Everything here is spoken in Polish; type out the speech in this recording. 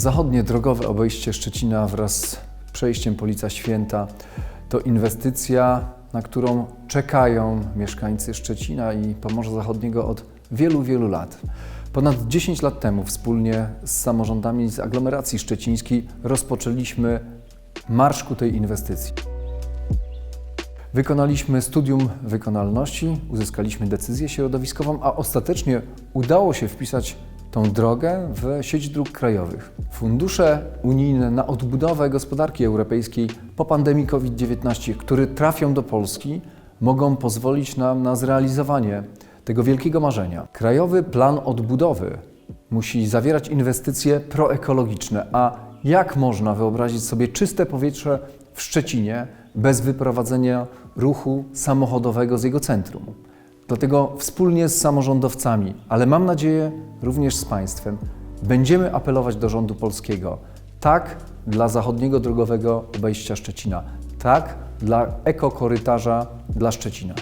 Zachodnie drogowe obejście Szczecina wraz z przejściem Polica Święta to inwestycja, na którą czekają mieszkańcy Szczecina i Pomorza Zachodniego od wielu, wielu lat. Ponad 10 lat temu wspólnie z samorządami z aglomeracji szczecińskiej rozpoczęliśmy marsz ku tej inwestycji. Wykonaliśmy studium wykonalności, uzyskaliśmy decyzję środowiskową, a ostatecznie udało się wpisać tą drogę w sieć dróg krajowych. Fundusze unijne na odbudowę gospodarki europejskiej po pandemii COVID-19, które trafią do Polski, mogą pozwolić nam na zrealizowanie tego wielkiego marzenia. Krajowy Plan Odbudowy musi zawierać inwestycje proekologiczne, a jak można wyobrazić sobie czyste powietrze w Szczecinie bez wyprowadzenia ruchu samochodowego z jego centrum? Dlatego wspólnie z samorządowcami, ale mam nadzieję również z Państwem, będziemy apelować do rządu polskiego. Tak dla zachodniego drogowego obejścia Szczecina, tak dla ekokorytarza dla Szczecina.